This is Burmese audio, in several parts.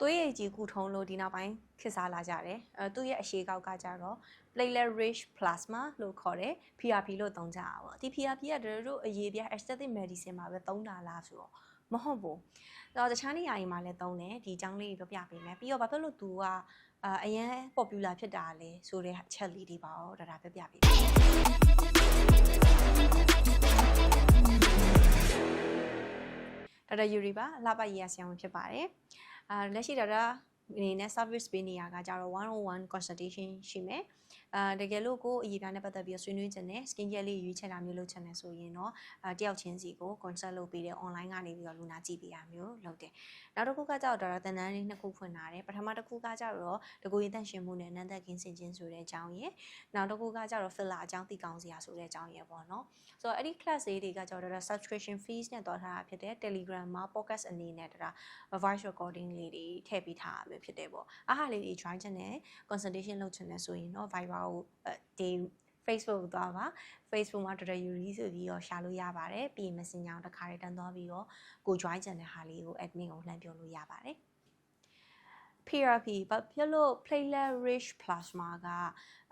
သွေးရည်ကြီးကုထုံးလို့ဒီနောက်ပိုင်းခေတ်စားလာကြတယ်အဲသူ့ရဲ့အရှိကောက်ကကြတော့ platelet rich plasma လို့ခေါ်တယ် PRP လို့သုံးကြတာပေါ့ဒီ PRP ကတို့တို့အရေးပြ aesthetic medicine မှာပဲသုံးတာလားဆိုတော့မဟုတ်ဘူးတော့တခြားနေရာတွေမှာလည်းသုံးတယ်ဒီအကြောင်းလေးတွေပြောပြပေးမယ်ပြီးတော့ဘာဖြစ်လို့သူကအအရန် popular ဖြစ်တာလဲဆိုတဲ့အချက်လေးတွေပါတော့ဒါဒါပြောပြပေးမယ်ဒါဒါယူရီပါအလှပရေးရဆရာဝန်ဖြစ်ပါတယ် အာလက်ရှိဒါဒါ အနေနဲ့ service ပေးနေရကကြတော့101 consultation ရှိမယ်အာတကယ်လို့ကိုအရေးပြားနဲ့ပတ်သက်ပြီးဆွေးနွေးခြင်းနဲ့ skin care လေးရွေးချယ်တာမျိုးလုပ်ချင်တယ်ဆိုရင်တော့အာတယောက်ချင်းစီကို consult လုပ်ပေးတယ် online ကနေပြီးတော့လူနာကြည့်ပေးရမျိုးလုပ်တယ်နောက်တစ်ခုကကြတော့ဒါတော့တန်တန်းလေးနှစ်ခုဖွင့်ထားတယ်ပထမတစ်ခုကကြတော့တကူရင်တန့်ရှင်မှုနဲ့နန်းသက်ကင်းစင်ခြင်းဆိုတဲ့အကြောင်းရယ်နောက်တစ်ခုကကြတော့ filler အကြောင်းသိကောင်းစရာဆိုတဲ့အကြောင်းရယ်ပေါ့နော်ဆိုတော့အဲ့ဒီ class လေးတွေကကြတော့ subscription fees နဲ့တော့ထားတာဖြစ်တယ် Telegram မှာ podcast အနေနဲ့ဒါ voice recording လေးတွေထည့်ပေးထားရမျိုးဖြစ်တယ်ပေါ့အားဟာလေးတွေ join ချင်တယ် consultation လုပ်ချင်တယ်ဆိုရင်တော့ Viber ကိုဒီ Facebook ကိုသွားပါ Facebook မှာ Dr. Yuri ဆိုပြီးတော့ရှာလို့ရပါတယ်ပြီးရင် Messenger ကိုတစ်ခါတည်းတန်းသွားပြီးတော့ကို join ချင်တဲ့ဟာလေးကို admin ကိုလှမ်းပြောလို့ရပါတယ် PRP ဘာဖြစ်လို့ platelet rich plasma က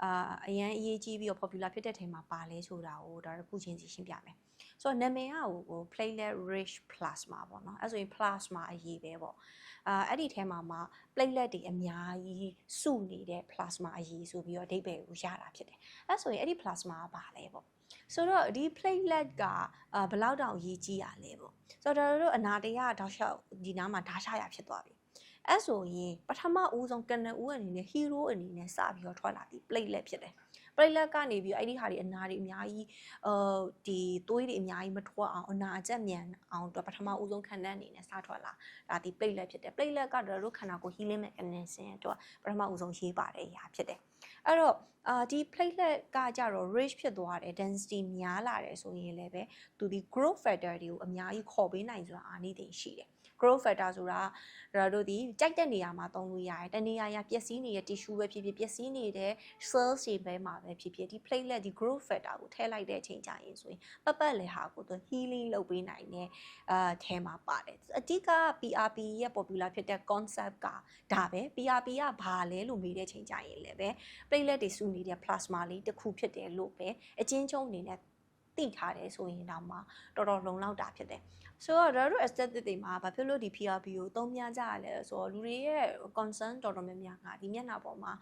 အာအရန်အရေးကြီးပြီးတော့ popular ဖြစ်တဲ့ထဲမှာပါလဲဆိုတာကိုဒါတစ်ခုချင်းစီရှင်းပြမယ်။ ဆိုတော့နာမည်ကဟို platelet rich plasma ပေါ့နော်။အဲဆိုရင် plasma အရေးပဲပေါ့။အာအဲ့ဒီထဲမှာမှာ platelet တွေအများကြီးစုနေတဲ့ plasma အရေးဆိုပြီးတော့အဓိပ္ပာယ်ကိုရတာဖြစ်တယ်။အဲဆိုရင်အဲ့ဒီ plasma ကဘာလဲပေါ့။ဆိုတော့ဒီ platelet ကအာဘယ်လောက်တောင်အရေးကြီးရလဲပေါ့။ဆိုတော့တို့အနာတရတောက်လျှောက်ဒီနားမှာဓာတ်ရှာရဖြစ်သွားပြီ။ အဲ့ဆိုရင်ပထမဦးဆုံးကနဦးအနေနဲ့ hero အနေနဲ့စပြီးတော့ထွက်လာပြီး platelet ဖြစ်တယ်။ platelet ကနေပြီးအဲ့ဒီဟာတွေအနာတွေအများကြီးအာဒီသွေးတွေအများကြီးမထွက်အောင်အနာအကျက်မြန်အောင်တော့ပထမဦးဆုံးခံတဲ့အနေနဲ့စထွက်လာဒါဒီ platelet ဖြစ်တယ် platelet ကတော့တို့ခန္ဓာကိုယ် healing mechanism အတွက်ပထမဦးဆုံးရေးပါတဲ့အရာဖြစ်တယ်အဲ့တော့အာဒီ platelet ကကြတော့ rich ဖြစ်သွားတယ် density များလာတယ်ဆိုရင်လည်းပဲသူဒီ growth factor တွေကိုအများကြီးခေါ်ပေးနိုင်ဆိုတာအာနိသင်ရှိတယ် growth factor ဆိုတာဒါတို့ဒီကြိုက်တဲ့နေရာမှာသုံးလို့ရတယ်တနေရာရပျက်စီးနေတဲ့ tissue ပဲဖြစ်ဖြစ်ပျက်စီးနေတဲ့ cells တွေပဲမှာပဲဖြစ်ဖြစ်ဒီ platelet ဒီ growth factor ကိုထည့်လိုက်တဲ့အချိန်ကျရင်ဆိုရင်ပတ်ပတ်လေဟာကိုသူ healing လုပ်ပေးနိုင်တဲ့အာထဲမှာပါတယ်အဓိက PRP ရဲ့ popular ဖြစ်တဲ့ concept ကဒါပဲ PRP ကဘာလဲလို့မေးတဲ့အချိန်ကျရင်လည်းပဲ platelet တွေစုနေတဲ့ plasma လေးတစ်ခုဖြစ်တယ်လို့ပဲအချင်းချင်းအနေနဲ့ သိထားတယ်ဆိုရင်တော့မှတော်တော်လုံလောက်တာဖြစ်တယ်ဆိုတော့ဒါတို့ aesthetic တွေမှာဘာဖြစ်လို့ဒီ PRP ကိုသုံးများကြရလဲဆိုတော့လူတွေရဲ့ concern တော်တော်များများကဒီမျက်နှာပေါ်မှာ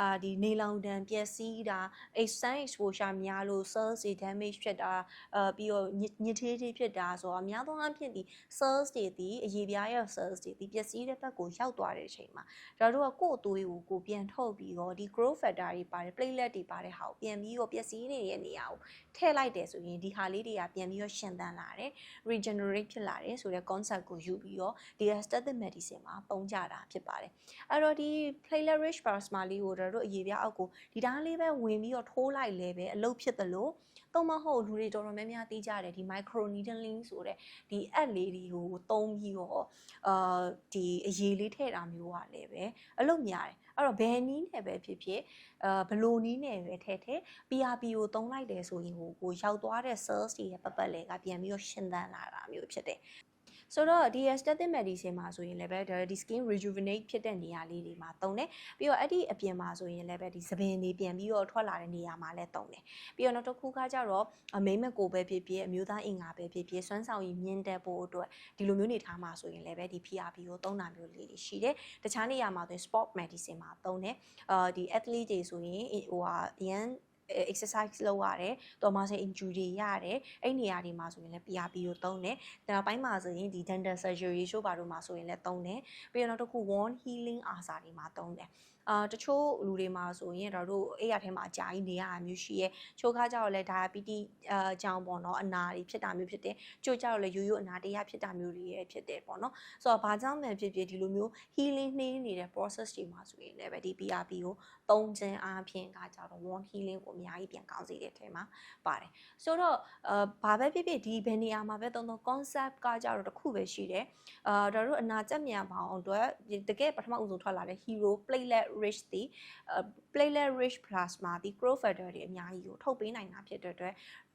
အာဒီနေလောင်တန်ပျက်စီးတာ extend exposure များလို့ cells တွေ damage ဖြစ်တာအာပြီးတော့ညစ်သေးသေးဖြစ်တာဆိုတော့အများသောအားဖြင့်ဒီ cells တွေဒီအရေးပြားရဲ့ cells တွေဒီပျက်စီးတဲ့ဘက်ကိုရောက်သွားတဲ့အချိန်မှာဒါတို့ကကိုယ့်အသွေးကိုကိုပြန်ထုတ်ပြီးတော့ဒီ growth factor တွေပါတယ် platelet တွေပါတဲ့ဟာကိုပြန်ပြီးတော့ပျက်စီးနေတဲ့နေရာကိုထည့်လိုက်တယ်ဆိုရင်ဒီဟာလေးတွေကပြန်ပြီးတော့ရှင်သန်လာတယ် regenerate ဖြစ်လာတယ်ဆိုတဲ့ concept ကိုယူပြီးတော့ဒီ aesthetic medicine မှာပုံကြတာဖြစ်ပါတယ်အဲ့တော့ဒီ platelet rich plasma လေးကိုတို့အရေးပြအောက်ကိုဒီဓာတ်လေးပဲဝင်ပြီးတော့ထိုးလိုက်လဲပဲအလုပ်ဖြစ်သလိုတော့မဟုတ်လူတွေတော်တော်များများသိကြတယ်ဒီ micro needling ဆိုတဲ့ဒီ app လေးတွေကိုသုံးပြီးတော့အာဒီအရေးလေးထည့်တာမျိုးကလည်းပဲအလုပ်များတယ်အဲ့တော့ဘယ်နည်းနဲ့ပဲဖြစ်ဖြစ်အာဘလိုနည်းနဲ့ပဲထည့်ထည့် PRP ကိုသုံးလိုက်တယ်ဆိုရင်ဟိုကိုရောက်သွားတဲ့ cells တွေရဲ့ပတ်ပတ်လဲကပြန်ပြီးတော့ရှင်သန်လာတာမျိုးဖြစ်တယ် ဆိုတော့ဒီ aesthetic medicine မှာဆိုရင်လည်းပဲဒီ skin rejuvenate ဖြစ်တဲ့နေရာလေးတွေမှာတုံးတယ်ပြီးတော့အဲ့ဒီအပြင်မှာဆိုရင်လည်းပဲဒီသပင်တွေပြန်ပြီးတော့ထွက်လာတဲ့နေရာမှာလည်းတုံးတယ်ပြီးတော့နောက်တစ်ခုကကြတော့မိမကိုပဲဖြစ်ဖြစ်အမျိုးသားအင်္ဂါပဲဖြစ်ဖြစ်စွမ်းဆောင်ရည်မြင့်တက်ဖို့အတွက်ဒီလိုမျိုးနေထားမှာဆိုရင်လည်းပဲဒီ PRP ကိုသုံးတာမျိုးလေးတွေရှိတယ်တခြားနေရာမှာဆိုရင် sport medicine မှာသုံးတယ်အာဒီ athlete တွေဆိုရင်ဟိုဟာအရန် exercise လုပ်ရတယ်တော်မဆင် injury ရတယ်အဲ့နေရာတွေမှာဆိုရင်လည်း PRP ကိုသုံးတယ်ဒါပိုင်းမှာဆိုရင်ဒီ dental surgery ရှို့ပါတို့မှာဆိုရင်လည်းသုံးတယ်ပြီးတော့နောက်တစ်ခု wound healing အာစာတွေမှာသုံးတယ် အာတချို့လူတွေမှာဆိုရင်တော့တို့အဲ့ရထဲမှာအကြာကြီးနေရတာမျိုးရှိရဲချိုးခါကြတော့လဲ diabetes အာကြောင့်ပေါ့နော်အနာတွေဖြစ်တာမျိုးဖြစ်တယ်ကြို့ကြတော့လဲရိုးရိုးအနာတရားဖြစ်တာမျိုးတွေရဖြစ်တယ်ပေါ့နော်ဆိုတော့ဘာကြောင့်မှဖြစ်ဖြစ်ဒီလိုမျိုး healing နှင်းနေတဲ့ process တွေမှာဆိုရင်လည်းပဲဒီ PRP ကိုသုံးခြင်းအပြင်ကကြတော့ wound healing ကိုအများကြီးပြန်ကောင်းစေတဲ့အထဲမှာပါတယ်ဆိုတော့အာဘာပဲဖြစ်ဖြစ်ဒီဘယ်နေရာမှာပဲသုံးသုံး concept ကကြတော့တစ်ခုပဲရှိတယ်အာဒါတို့အနာကျက်မြန်ပါအောင်အတွက်တကယ်ပထမဦးဆုံးထွက်လာတဲ့ hero platelet rich ဒီ platelet rich plasma ဒီ growth factor တွေအများကြီးကိုထုတ်ပေးနိုင်တာဖြစ်တဲ့အတွက်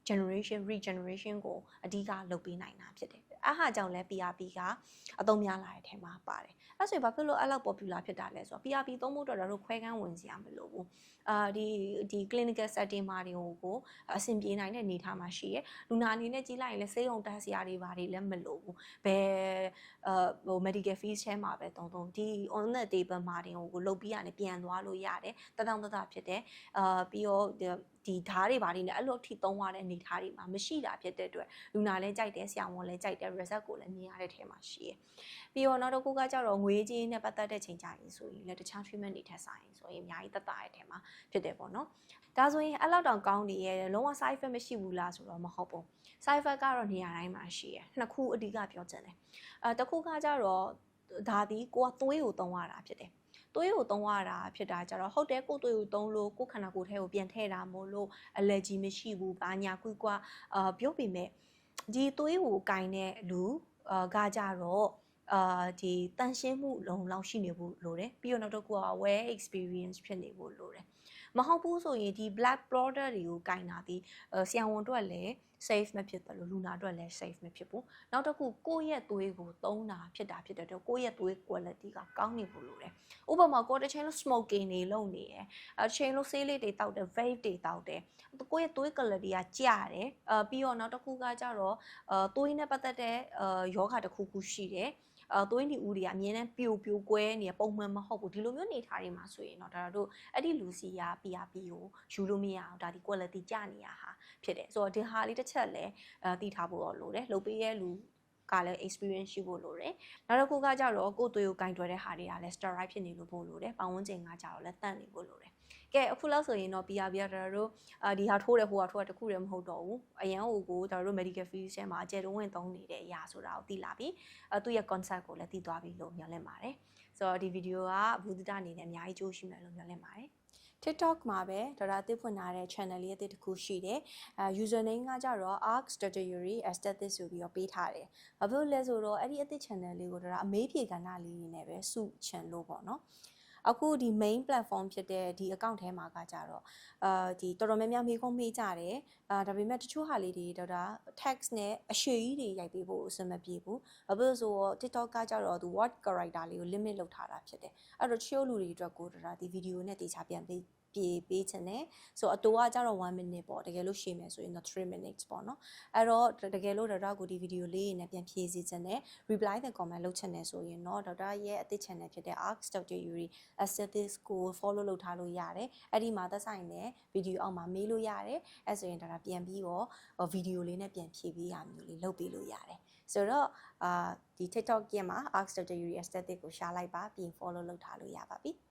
generation regeneration ကိုအဓိကလုပ်ပေးနိုင်တာဖြစ်တယ် အားဟာကြောင့်လဲ PRP ကအသုံးများလာတဲ့အထက်မှာပါတယ်အဲ့ဆိုရင်ဘာဖြစ်လို့အဲ့လောက် popular ဖြစ်တာလဲဆိုတော့ PRP သုံးဖို့အတွက်တော့ခွဲကန်းဝင်စရာမလိုဘူးအာဒီဒီ clinical setting မှာတွေကိုကိုအဆင်ပြေနိုင်တဲ့အနေအထားမှာရှိရယ်လူနာအနေနဲ့ကြီးလိုက်ရင်လည်းစေးုံတက်စရာတွေဘာတွေလည်းမလိုဘူးဘယ်အာဟို medical fees ထဲမှာပဲတုံတုံဒီ on the table မှာတွေကိုကိုလုတ်ပြီးရတယ်ပြန်သွားလို့ရတယ်တတောင်တတဖြစ်တယ်အာပြီးတော့ ဒီဓာတ်တွေဘာတွေနဲ့အဲ့လိုထိသုံးရတဲ့အနေထားတွေမှာမရှိတာဖြစ်တဲ့အတွက်လူနာလည်းကြိုက်တယ်ဆရာဝန်လည်းကြိုက်တယ် result ကိုလည်းမြင်ရတဲ့ထဲမှာရှိရယ်ပြီးတော့နောက်တစ်ခုကကြတော့ငွေကြေးနဲ့ပတ်သက်တဲ့ချိန်ကြရင်ဆိုရင်လည်းတခြား treatment တွေထက်ဆိုင်ဆိုရင်အများကြီးသက်သာတဲ့ထဲမှာဖြစ်တယ်ပေါ့နော်ဒါဆိုရင်အဲ့လောက်တောင်ကောင်းနေရဲ့လုံးဝ side effect မရှိဘူးလားဆိုတော့မဟုတ်ဘူး side effect ကတော့နေရာတိုင်းမှာရှိရယ်နှစ်ခုအဓိကပြောချင်တယ်အဲတစ်ခုကကြတော့ဒါဒီကိုကသွေးကိုသုံးရတာဖြစ်တယ် သွေးကိုသုံးရတာဖြစ်တာကြတော့ဟုတ်တယ်ကိုသွေးကိုသုံးလို့ကိုခန္ဓာကိုယ်ထဲကိုပြန်ထည့်တာမို့လို့ allergy မရှိဘူးဘာညာကွီကွာအာပြောပေမဲ့ဒီသွေးကိုကင်တဲ့လူအာကကြတော့အာဒီတန်ရှင်းမှုလုံလောက်ရှိနေဖို့လိုတယ်ပြီးတော့နောက်တစ်ခုက well experience ဖြစ်နေဖို့လိုတယ် မဟုတ်ဘူးဆိုရင်ဒီ black product တွေကိုကင်တာဒီဆရာဝန်တို့ကလည်း safe မဖြစ်တယ်လို့လူနာအတွက်လည်း safe မဖြစ်ဘူးနောက်တစ်ခုကိုယ့်ရဲ့သွေးကိုသုံးတာဖြစ်တာဖြစ်တဲ့တော့ကိုယ့်ရဲ့သွေး quality ကကောင်းနေဖို့လိုတယ်ဥပမာကိုတစ်ချိန်လို့ smoking နေလုပ်နေရယ်အချိန်လို့ဆေးလေးတွေတောက်တယ် vape တွေတောက်တယ်ကိုယ့်ရဲ့သွေး quality ကကျတယ်အပြီးတော့နောက်တစ်ခုကကြတော့အသွေးနဲ့ပတ်သက်တဲ့အာယောဂတစ်ခုခုရှိတယ်အဲ သွေးနီဦးတွေကအမြဲတမ်းပြိုပြိုကွဲနေပုံမှန်မဟုတ်ဘူးဒီလိုမျိုးနေထားတွေမှာဆိုရင်တော့ဒါတို့အဲ့ဒီလူစီက PRP ကိုယူလို့မရအောင်ဒါဒီ quality ကျနေရဟာဖြစ်တယ်ဆိုတော့ဒီဟာလေးတစ်ချက်လည်းအဲတည်ထားဖို့တော့လိုတယ်လုပ်ပေးရဲ့လူကလည်း experience ရှိဖို့လိုတယ်။နောက်တစ်ခုကကြတော့ကိုယ်သွေးကိုကင်တွယ်တဲ့ဟာတွေကလည်း steroid ဖြစ်နေလို့ပို့လိုတယ်။ပတ်ဝန်းကျင်ကကြတော့လည်းတန့်နေဖို့လိုတယ်။ ကဲအခုလောက်ဆိုရင်တော့ PR PR ဒါတို့အာဒီဟာထိုးတယ်ဟိုဟာထိုးတာတခုတည်းမဟုတ်တော့ဘူး။အရန်ဟိုကိုဒါတို့ medical field ထဲမှာအကျယ်တုံးဝင်သုံးနေတဲ့အရာဆိုတာကိုသိလာပြီ။အဲသူ့ရဲ့ concept ကိုလည်းသိသွားပြီလို့မျှော်လင့်ပါတယ်။ဆိုတော့ဒီဗီဒီယိုကဘူဒ္ဓအနေနဲ့အများကြီးကြိုးရှိမယ်လို့မျှော်လင့်ပါတယ်။ TikTok မှာပဲဒေါ်လာတစ်ဖွင့်ထားတဲ့ channel လေးအသစ်တစ်ခုရှိတယ်။အဲ username ကကြတော့ arc strategy aesthetic ဆိုပြီးတော့ပေးထားတယ်။ဘာဖြစ်လို့လဲဆိုတော့အဲ့ဒီအသစ် channel လေးကိုဒေါ်လာအမေးဖြေကဏ္ဍလေးတွေနဲ့ပဲစုချင်လို့ပေါ့နော်။ အခုဒီ main platform ဖြစ်တဲ့ဒီ account ထဲမှာကကြတော့အာဒီတော်တော်များများမေးခွန်းမေးကြတယ်အာဒါပေမဲ့တချို့ဟာလေးတွေတော့ဒါ text နဲ့အရှိကြီးတွေရိုက်ပေးဖို့အဆင်မပြေဘူးဘာဖြစ်လို့ဆိုတော့ TikTok ကကြတော့သူ word character လေးကို limit လုပ်ထားတာဖြစ်တယ်အဲ့တော့ချို့လူတွေအတွက်ကိုဒါဒီဗီဒီယိုနဲ့တေချာပြန်ပေး ပြေးပေးချင်တယ်ဆိုတော့အတူကကြတော့1 minute ပေါ့တကယ်လို့ရှည်မယ်ဆိုရင်တော့3 minutes ပေါ့နော်အဲ့တော့တကယ်လို့ဒေါက်တာကိုဒီဗီဒီယိုလေးနဲ့ပြန်ဖြည့်စီချင်တယ် reply the comment လုပ်ချင်တယ်ဆိုရင်တော့ဒေါက်တာရဲ့အသစ် channel ဖြစ်တဲ့ arc dr yuri aesthetics ကို follow လုပ်ထားလို့ရတယ်အဲ့ဒီမှာသက်ဆိုင်တဲ့ဗီဒီယိုအောက်မှာမေးလို့ရတယ်အဲ့ဆိုရင်ဒေါက်တာပြန်ပြီးတော့ဗီဒီယိုလေးနဲ့ပြန်ဖြည့်ပေးရမျိုးလေးလုပ်ပေးလို့ရတယ်ဆိုတော့အာဒီ TikTok ရဲ့မှာ arc dr yuri aesthetic ကို share လိုက်ပါပြီးရင် follow လုပ်ထားလို့ရပါပြီ။